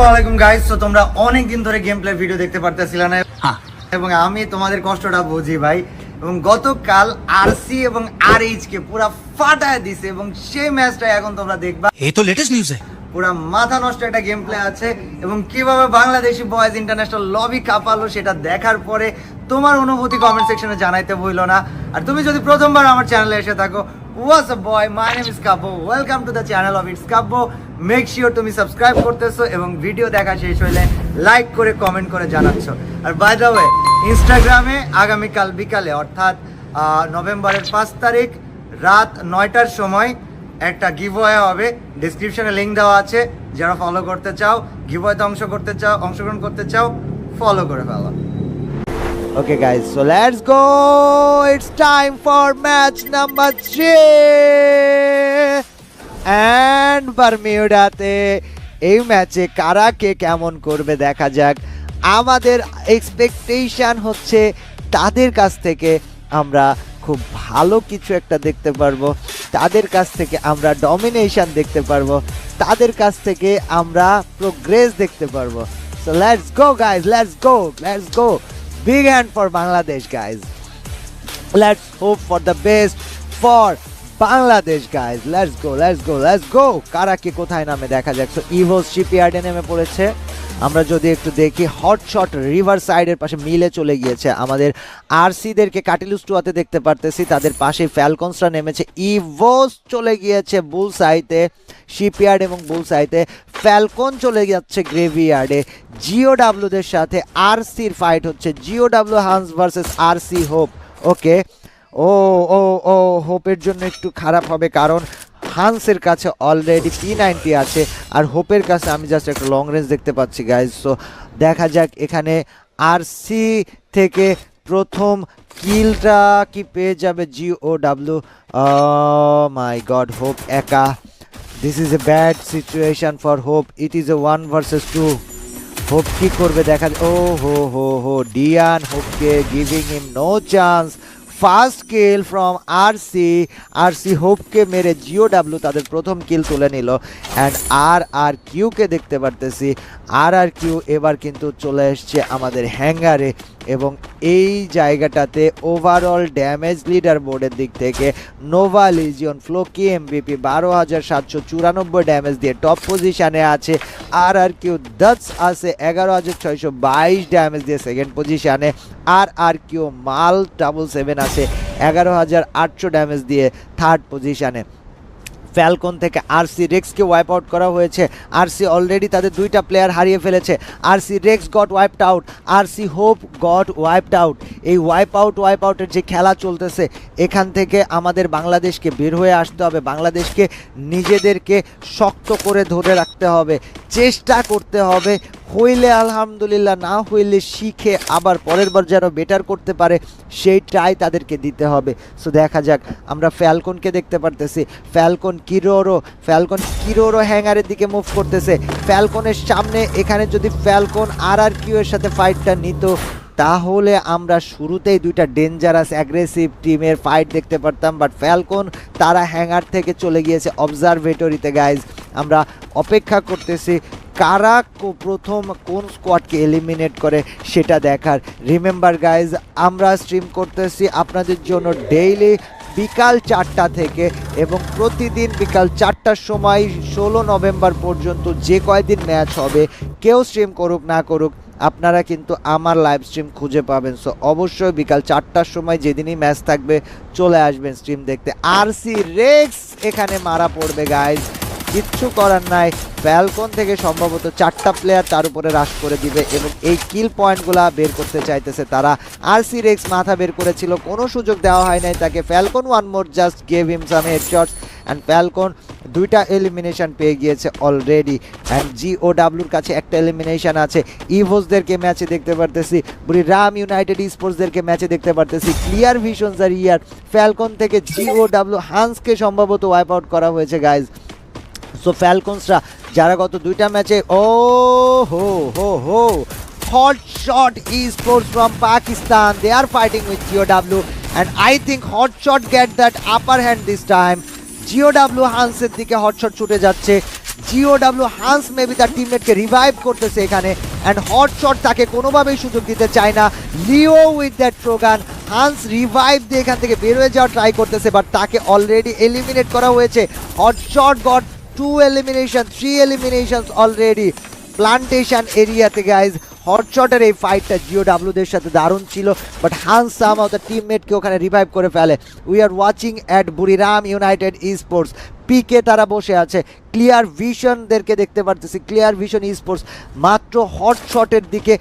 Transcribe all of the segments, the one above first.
আসসালামাইকুম গাইস তো তোমরা অনেকদিন ধরে গেম প্লে ভিডিও দেখতে পারতেছিল না। হ্যাঁ। এবং আমি তোমাদের কষ্টটা বুঝি ভাই। এবং গতকাল আর সি এবং আরএইচ কে পুরা ফাটায় দিছে এবং সেই ম্যাচটা এখন তোমরা দেখবা। এই তো লেটেস্ট নিউজ হ্যায় পুরা মাথা নষ্ট একটা গেম প্লে আছে এবং কীভাবে বাংলাদেশি বয়েজ ইন্টারন্যাশনাল লবি কাঁপালো সেটা দেখার পরে তোমার অনুভূতি কমেন্ট সেকশনে জানাইতে ভুলো না। আর তুমি যদি প্রথমবার আমার চ্যানেলে এসে থাকো what's up boy my name is Kabbo welcome to the channel of it's Kabbo make sure তুমি সাবস্ক্রাইব করতেছো এবং ভিডিও দেখা শেষ হইলে লাইক করে কমেন্ট করে জানাচ্ছ। আর বাই দ্য ওয়ে ইনস্টাগ্রামে আগামীকাল বিকালে, অর্থাৎ নভেম্বরের পাঁচ তারিখ, রাত নয়টার সময় একটা গিভওয়ে হবে ডিসক্রিপশনে লিংক দেওয়া আছে যারা ফলো করতে চাও গিভওয়েতে অংশ করতে চাও অংশগ্রহণ করতে চাও ফলো করে ফেলো Okay guys, so let's go. It's time for match number 3. And বারমিউডাতে এই ম্যাচে কারা কে কেমন করবে দেখা যাক আমাদের এক্সপেকটেশন হচ্ছে তাদের কাছ থেকে আমরা খুব ভালো কিছু একটা দেখতে পারব। তাদের কাছ থেকে আমরা ডমিনেশন দেখতে পারব। তাদের কাছ থেকে আমরা প্রোগ্রেস দেখতে পারব। So let's go guys let's go let's go big hand for Bangladesh guys let's hope for the best for Bangladesh guys let's go let's go let's go কারা কে কোথায় নামে দেখা যাক সো ইভোস শিপইয়ার্ডে নেমে পড়েছে। আমরা যদি একটু দেখি হট শট রিভার সাইডের পাশে মিলে চলে গিয়েছে আমাদের আরসিদেরকে। কাটিলুস্টুয়াতে দেখতে পারতেছি, তাদের পাশে ফ্যালকনসরা নেমেছে। ইভোস চলে গিয়েছে বুল সাইতে শিপইয়ার্ড এবং বুল সাইতে ফ্যালকন চলে যাচ্ছে গ্রেভিয়ার্ডে। জিও ডাব্লুদের সাথে আরসির ফাইট হচ্ছে। G O W Hans versus RC Hope, okay? ও ও ও, হোপের জন্য একটু খারাপ হবে কারণ হান্সের কাছে অলরেডি পি নাইনটি আছে আর হোপের কাছে আমি জাস্ট একটা লং রেঞ্জ দেখতে পাচ্ছি গাইজ সো দেখা যাক এখানে আর সি থেকে প্রথম কিলটা কি পেয়ে যাবে G O W my god Hope একা। This is a bad situation for Hope it is a one versus two Hope কি করবে দেখা ও হো হো হো ডিয়ান হোপকে giving him no chance first kill from R C R C হোপকে মেরে Jio W তাদের প্রথম কিল তুলে নিল। অ্যান্ড আর আর কিউকে দেখতে পারতেছি। আর আর কিউ এবার কিন্তু চলে এসছে আমাদের হ্যাঙ্গারে। এবং এই জায়গাটাতে ওভারঅল ড্যামেজ লিডার বোর্ডের দিক থেকে নোভা লিজিয়ন ফ্লোকি এমবিপি বারো হাজার সাতশো চুরানব্বই ড্যামেজ দিয়ে টপ পজিশানে আছে। আর আর কিউ দস আছে এগারো হাজার ছয়শো বাইশ ড্যামেজ দিয়ে সেকেন্ড পজিশানে আর আর কিউ মাল ডাবল সেভেন আছে এগারো হাজার আটশো ড্যামেজ দিয়ে থার্ড পজিশানে ফ্যালকন থেকে আরসি রেক্সকে ওয়াইপ আউট করা হয়েছে। আরসি অলরেডি তাদের দুইটা প্লেয়ার হারিয়ে ফেলেছে। RC Rex got wiped out RC Hope got wiped out এই ওয়াইপ আউট ওয়াইপ আউটের যে খেলা চলতেছে, এখান থেকে আমাদের বাংলাদেশকে বের হয়ে আসতে হবে। বাংলাদেশকে নিজেদেরকে শক্ত করে ধরে রাখতে হবে। চেষ্টা করতে হবে হইলে আলহামদুলিল্লাহ, না হইলে শিখে আবার পরের বার যেন বেটার করতে পারে সেই তাদেরকে দিতে হবে। সো দেখা যাক, আমরা ফ্যালকনকে দেখতে পারতেছি। ফ্যালকন কিরোরো ফ্যালকন কিরোরো হ্যাঙ্গারের দিকে মুভ করতেছে। ফ্যালকনের সামনে, এখানে যদি ফ্যালকন আর আর কিউ এর সাথে ফাইটটা নিত, তাহলে আমরা শুরুতেই দুইটা ডেঞ্জারাস অ্যাগ্রেসিভ টিমের ফাইট দেখতে পারতাম। বাট ফ্যালকন তারা হ্যাঙ্গার থেকে চলে গিয়েছে অবজারভেটরিতে গাইজ আমরা অপেক্ষা করতেছি কারা প্রথম কোন স্কোয়াডকে এলিমিনেট করে সেটা দেখার। রিমেম্বার গাইজ আমরা স্ট্রিম করতেছি আপনাদের জন্য ডেইলি বিকাল চারটা থেকে এবং প্রতিদিন বিকাল চারটার সময় ষোলো নভেম্বর পর্যন্ত যে কয়দিন ম্যাচ হবে, কেউ স্ট্রিম করুক না করুক, আপনারা কিন্তু আমার লাইভ স্ট্রিম খুঁজে পাবেন। সো অবশ্যই বিকাল চারটার সময় যেদিনই ম্যাচ থাকবে, চলে আসবেন স্ট্রিম দেখতে। আর সি রেক্স এখানে মারা পড়বে গাইজ কিচ্ছু করার নাই। ফ্যালকন থেকে সম্ভবত চারটা প্লেয়ার তার উপরে হ্রাস করে দিবে এবং এই কিল পয়েন্টগুলা বের করতে চাইতেছে তারা। আর সি রেক্স মাথা বের করেছিল, কোনো সুযোগ দেওয়া হয় নাই তাকে। Falcon one more just gave him some headshots and Falcon দুইটা এলিমিনেশন পেয়ে গিয়েছে অলরেডি অ্যান্ড জি ও ডাব্লুর কাছে একটা এলিমিনেশন আছে। ইভোসদেরকে ম্যাচে দেখতে পারতেছি রাম ইউনাইটেড স্পোর্টসদেরকে ম্যাচে দেখতে পারতেছি। ক্লিয়ার ভিশনস আর ইয়ার ফ্যালকন থেকে জি ও ডাব্লু হান্সকে সম্ভবত ওয়াইপ আউট করা হয়েছে গাইজ সো ফ্যালকনসরা যারা গত দুইটা ম্যাচে ও হো হো হো Hot Shot hot shot esports from Pakistan. They are fighting with GOW, and I think hot shot get that upper hand this time. GOW হান্সের দিকে হট শট ছুটে যাচ্ছে জিও ডাব্লিউ হান্স মেবি তার টিমমেটকে রিভাইভ করতেছে এখানে অ্যান্ড হট শট তাকে কোনোভাবেই সুযোগ দিতে চায় না লিও উইথ দ্যাট ট্রোগান হান্স রিভাইভ দিয়ে এখান থেকে বের হয়ে যাওয়ার ট্রাই করতেছে বাট তাকে অলরেডি এলিমিনেট করা হয়েছে Hot Shot got two elimination three elimination already plantation এরিয়াতে গাইজ হটশটের এই ফাইটটা জিও ডাব্লুদের সাথে দারুণ ছিল বাট হান্স সামাও তার টিমমেটকে ওখানে রিভাইভ করে ফেলে। We are watching at Buriram United esports পিকে তারা বসে আছে। ক্লিয়ার ভিশনদেরকে দেখতে পারতেছি। ক্লিয়ার ভিশন স্পোর্টস মাত্র হটশটের দিকে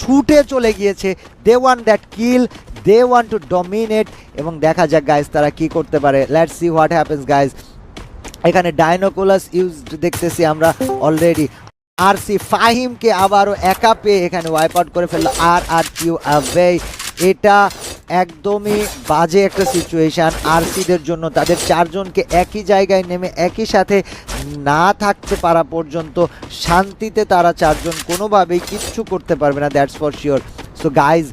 ছুটে চলে গিয়েছে। They want that kill they want to dominate এবং দেখা যাক গাইজ তারা কি করতে পারে। Let's see what happens guys এখানে ডাইনোকুলাস ইউজ দেখতেছি আমরা অলরেডি আর সি ফাহিমকে আবারও একা পেয়ে এখানে ওয়াইপ আউট করে ফেলল। আর আর কিউ অ্যাওয়ে এটা একদমই বাজে একটা সিচুয়েশান আরসিদের জন্য তাদের চারজনকে একই জায়গায় নেমে একই সাথে না থাকতে পারা পর্যন্ত শান্তিতে তারা চারজন কোনোভাবেই কিচ্ছু করতে পারবে না that's for sure so guys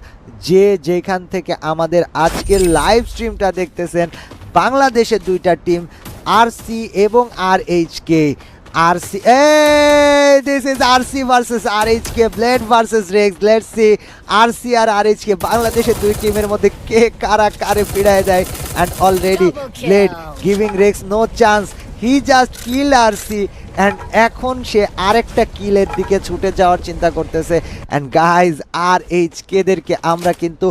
যে যেখান থেকে আমাদের আজকের লাইভ স্ট্রিমটা দেখতেছেন, বাংলাদেশের দুইটা টিম আর সি এবং R H K R C this is R C versus R H K Blade versus Rex let's see R C or R H K বাংলাদেশের দুই টিমের মধ্যে কে কারা কারে ফিরায় দেয়? And already. Blade giving Rex no chance he just kill R C and এখন সে আরেকটা কিলের দিকে ছুটে যাওয়ার চিন্তা করতেছে। অ্যান্ড গাইজ আর এইচ কেদেরকে আমরা কিন্তু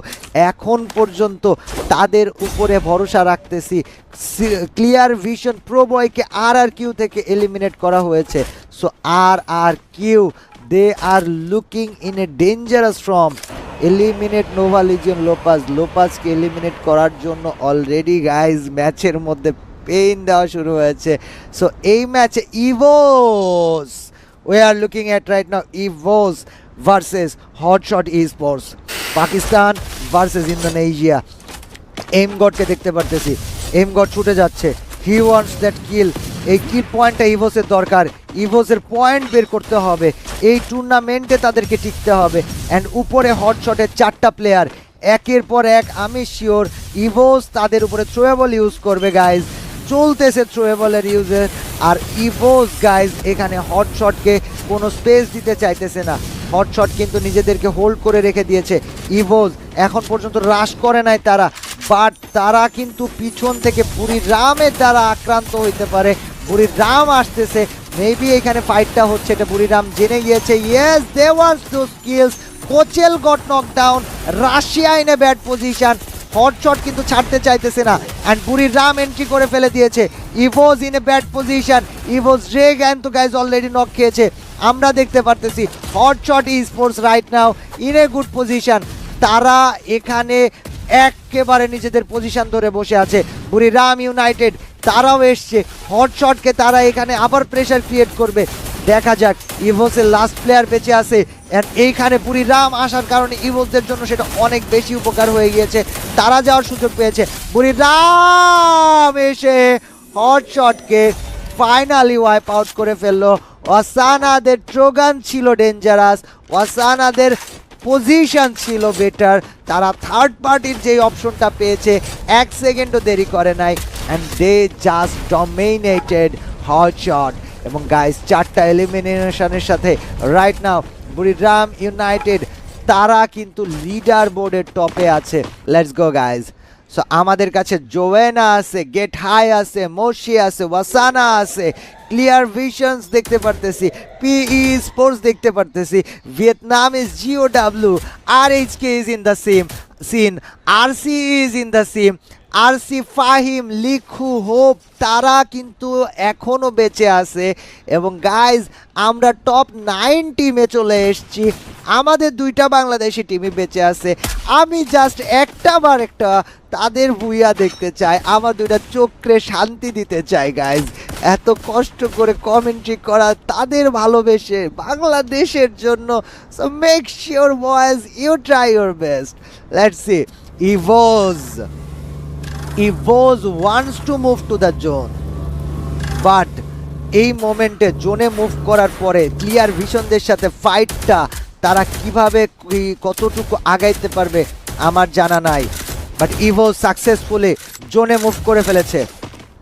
এখন পর্যন্ত তাদের উপরে ভরসা রাখতেছি। ক্লিয়ার ভিশন প্রো বয়কে আর আর কিউ থেকে এলিমিনেট করা হয়েছে। So R R Q they are looking in a dangerous from eliminate Nova Legion Lopas লোপাসকে eliminate করার জন্য অলরেডি গাইজ ম্যাচের মধ্যে পেইন দেওয়া শুরু হয়েছে। সো এই ম্যাচে Evos we are looking at right now Evos versus Hotshot esports Pakistan versus Indonesia M গডকে দেখতে পারতেছি। এম গড ছুটে যাচ্ছে। হি ওয়ান্টস দ্যাট কিল এই কিল পয়েন্টটা ইভোসের দরকার। ইভোসের পয়েন্ট বের করতে হবে। এই টুর্নামেন্টে তাদেরকে টিকতে হবে। অ্যান্ড উপরে হটশটের চারটা প্লেয়ার একের পর এক, আমি শিওর ইভোস তাদের উপরে থ্রোয়েবল ইউজ করবে গাইজ চলতেছে থ্রোয়েবলের ইউজের আর ইভোস গাইজ এখানে হটশটকে কোনো স্পেস দিতে চাইতেছে না। হটশট কিন্তু নিজেদেরকে হোল্ড করে রেখে দিয়েছে ইভোজ এখন পর্যন্ত হ্রাস করে নাই তারা বাট তারা কিন্তু পিছন থেকে বুড়ি রামের দ্বারা আক্রান্ত হইতে পারে। বুড়ি রাম আসতেছে মেবি এখানে ফাইটটা হচ্ছে, এটা বুড়ি রাম জেনে গিয়েছে। Yes they wants skills কোচেল got knock down Russia in a bad position Hotshot কিন্তু ছাড়তে চাইতেছে না। অ্যান্ড বুড়ির রাম এন্ট্রি করে ফেলে দিয়েছে। Evos in a bad position Evos রেগ and তো গাইজ অলরেডি নক খেয়েছে। আমরা দেখতে পারতেছি Hotshot esports right now in a good position তারা এখানে একেবারে নিজেদের পজিশন ধরে বসে আছে। বুড়িরাম ইউনাইটেড তারাও এসছে। হটশটকে তারা এখানে আবার প্রেশার ক্রিয়েট করবে। দেখা যাক ইভোসের লাস্ট প্লেয়ার বেঁচে আছে। এইখানে বুড়িরাম আসার কারণে ইভোসদের জন্য সেটা অনেক বেশি উপকার হয়ে গিয়েছে। তারা যাওয়ার সুযোগ পেয়েছে। পুরী রাম এসে হটশটকে ফাইনালি ওয়াইপ আউট করে ফেলল। অসানাদের ট্রোগান ছিল ডেঞ্জারাস অসানাদের পজিশন ছিল বেটার তারা থার্ড পার্টির যে অপশনটা পেয়েছে, এক সেকেন্ডও দেরি করে নাই। And they just dominated Hot Shot এবং গাইস চারটা এলিমিনেশনের সাথে রাইট নাও বুড়িরাম ইউনাইটেড, তারা কিন্তু লিডার বোর্ডের টপে আছে। লেটস গো গাইজ সো আমাদের কাছে জোয়েনা আছে গেট হাই আছে মোশি আছে ওয়াসানা আছে ক্লিয়ার ভিশনস দেখতে পারতেছি পিই স্পোর্টস দেখতে পারতেছি Vietnam is G O W R H K is in the same scene R C is in the same R C Fahim, Likhu, Hope, তারা কিন্তু এখনও বেঁচে আছে। এবং গাইজ আমরা টপ নাইন টিমে চলে এসেছি। আমাদের দুইটা বাংলাদেশি টিমই বেঁচে আছে। আমি জাস্ট একটা বার একটা তাদের ভুইয়া দেখতে চাই। আমার দুইটা চোখে শান্তি দিতে চাই গাইজ এত কষ্ট করে কমেন্ট্রি করা তাদের ভালোবেসে বাংলাদেশের জন্য। So make sure boys you try your best let's see Evos Evos wants to move to the zone but এই মোমেন্টে জোনে মুভ করার পরে ক্লিয়ার ভিশনদের সাথে ফাইটটা তারা কীভাবে কতটুকু আগাইতে পারবে আমার জানা নাই। বাট ইভো সাকসেসফুলি জোনে মুভ করে ফেলেছে।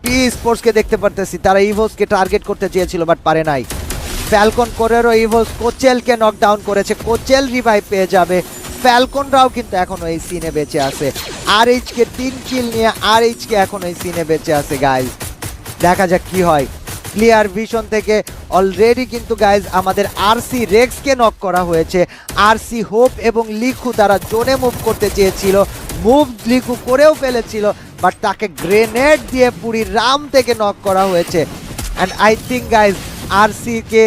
পি স্পোর্টসকে দেখতে পারতেছি, তারা ইভোসকে টার্গেট করতে চেয়েছিল বাট পারে নাই। ফ্যালকন করেরও ইভোস কোচেলকে নকডাউন করেছে। কোচেল রিভাইভ পেয়ে যাবে। ফ্যালকনরাও কিন্তু এখনও এই সিনে বেঁচে আছে। আর এইচকে তিন কিল নিয়ে আর এইচকে এখনও এই সিনে বেঁচে আছে গাইজ দেখা যাক কি হয়। ক্লিয়ার ভিশন থেকে অলরেডি কিন্তু গাইজ আমাদের আর আরসি রেক্সকে নক করা হয়েছে। আরসি হোপ এবং লিখু তারা জোনে মুভ করতে চেয়েছিল। মুভ লিখু করেও ফেলেছিল বাট তাকে গ্রেনেড দিয়ে পুরি রাম থেকে নক করা হয়েছে। And I think guys RC কে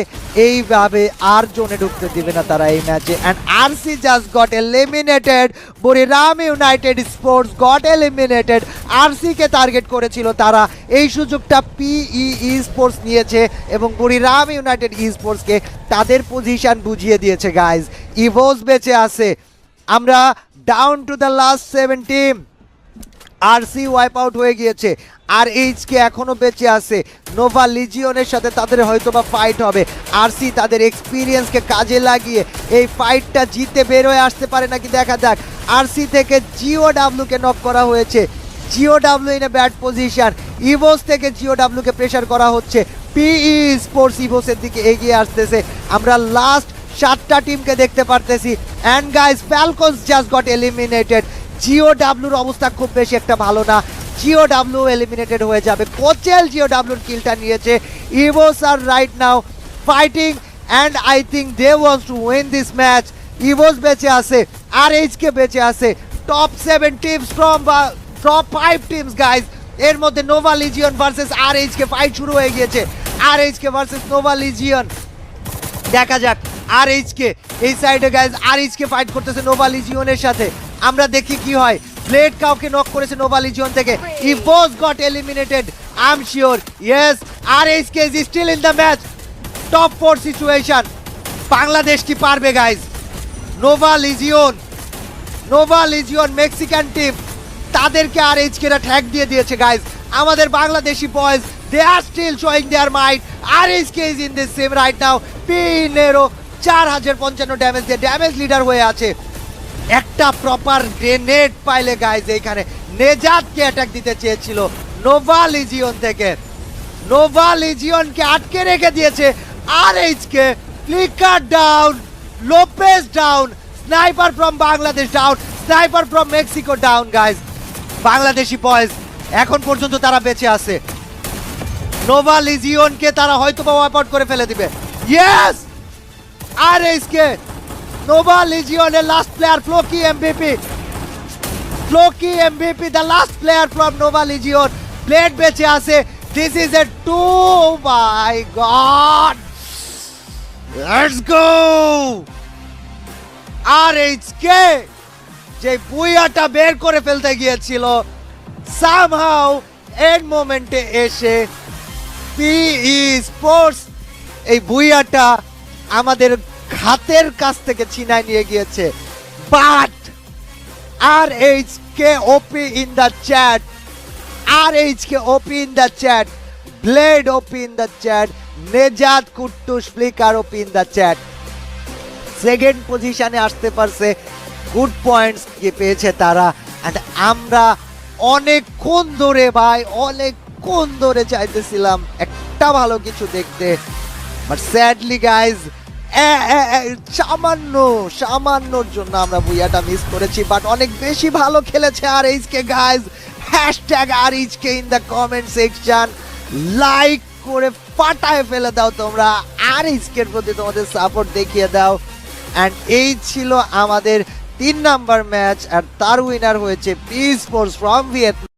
এইভাবে আর জোনে ঢুকতে দিবে না তারা এই ম্যাচে। And RC just got eliminated Buriram United sports got eliminated RC K target করেছিল তারা। এই সুযোগটা পিই স্পোর্টস নিয়েছে এবং বরিরাম ইউনাইটেড ই স্পোর্টসকে তাদের পজিশন বুঝিয়ে দিয়েছে গাইজ ইভোস বেঁচে আছে। আমরা down to the last seven team RC wipe out হয়ে গিয়েছে। আর এইচকে এখনও বেঁচে আছে। নোভা লিজিয়নের সাথে তাদের হয়তো বা ফাইট হবে। আরসি তাদের এক্সপিরিয়েন্সকে কাজে লাগিয়ে এই ফাইটটা জিতে বের হয়ে আসতে পারে নাকি দেখা যাক। আরসি থেকে জিও ডাব্লুকে নক করা হয়েছে। G O W in a bad position Evos থেকে জিও ডাব্লুকে প্রেশার করা হচ্ছে। পিই স্পোর্টস ইভোসের দিকে এগিয়ে আসতেছে। আমরা লাস্ট সাতটা টিমকে দেখতে পারতেছি। And guys Falcons just got eliminated G O ডাব্লুর অবস্থা খুব বেশি একটা ভালো না। জিও ডাব্লু এলিমিনেটেড হয়ে যাবে। কোচেল জিও ডাব্লুর কিলটা নিয়েছে। Evos are right now fighting and I think they wants to win this match Evos বেঁচে আছে আর এইচকে বেঁচে আছে। টপ সেভেন টিমস ফ্রম বা টপ ফাইভ টিমস গাইজ এর মধ্যে Nova Legion versus R HK fight শুরু হয়ে গিয়েছে। R HK versus Nova Legion দেখা যাক আর এইচকে এই সাইডে guys R H K fight করতেছে নোভা লিজিয়নের সাথে। আমরা দেখি কি হয়। ব্লেড কাউকে নক করেছে নোভা লিজিয়ন থেকে। ই boss got eliminated I am sure yes R HK is still in the match top four situation Bangladesh কি পারবে guys Nova Legion Nova Legion Mexican team তাদেরকে আর এইচ এইচকেরা ঠ্যাক দিয়ে দিয়েছে গাইজ আমাদের Bangladeshi boys they are still showing their might R HK is in this same right now পিনেরো চার হাজার পঞ্চান্ন ড্যামেজ দিয়ে ড্যামেজ লিডার হয়ে আছে। একটা প্রপার গ্রেনেড পাইলে গাইজ এইখানে নেজাদকে অ্যাটাক দিতে চেয়েছিল। নোভা লিজিয়ন থেকে। নোভা লিজিয়নকে আটকে রেখে দিয়েছে R HK Flicker down Lopes down sniper from Bangladesh down sniper from Mexico down guys Bangladeshi boys এখন পর্যন্ত তারা বেঁচে আছে। নোভা লিজিয়নকে তারা হয়তো বা ওয়াইপ আউট করে ফেলে দিবে। Yes R HK Nova লিজিয়নের last player Floki MVP Floki MVP the last player from Nova Legion plate বেঁচে আছে। This is a two my god let's go R HK যে বুইয়াটা বের করে ফেলতে গিয়েছিল সামহাউ এন্ড মোমেন্টে এসে পিই স্পোর্টস এই বুইয়াটা আমাদের হাতের কাছ থেকে ছিনায় নিয়ে গিয়েছে। But R H K OP in the chat R H K OP in the chat Blade OP in the chat Nejad কুট্টুস Flicker OP in the chat second পজিশনে আসতে পারছে গুড পয়েন্টস কি পেয়েছে তারা। অ্যান্ড আমরা অনেকক্ষণ ধরে ভাই, অনেকক্ষণ ধরে চাইতেছিলাম একটা ভালো কিছু দেখতে। বাট স্যাডলি গাইজ সামান্য সামান্যর জন্য আমরা বুইয়াটা মিস করেছি বাট অনেক বেশি ভালো খেলেছে R HK guys hashtag R HK in the comment section like করে ফাটায় ফেলে দাও তোমরা আর এইচকের প্রতি তোমাদের সাপোর্ট দেখিয়ে দাও। অ্যান্ড এই ছিল আমাদের তিন নাম্বার ম্যাচ আর তার উইনার হয়েছে পি স্পোর্টস ফ্রম ভিয়েতনাম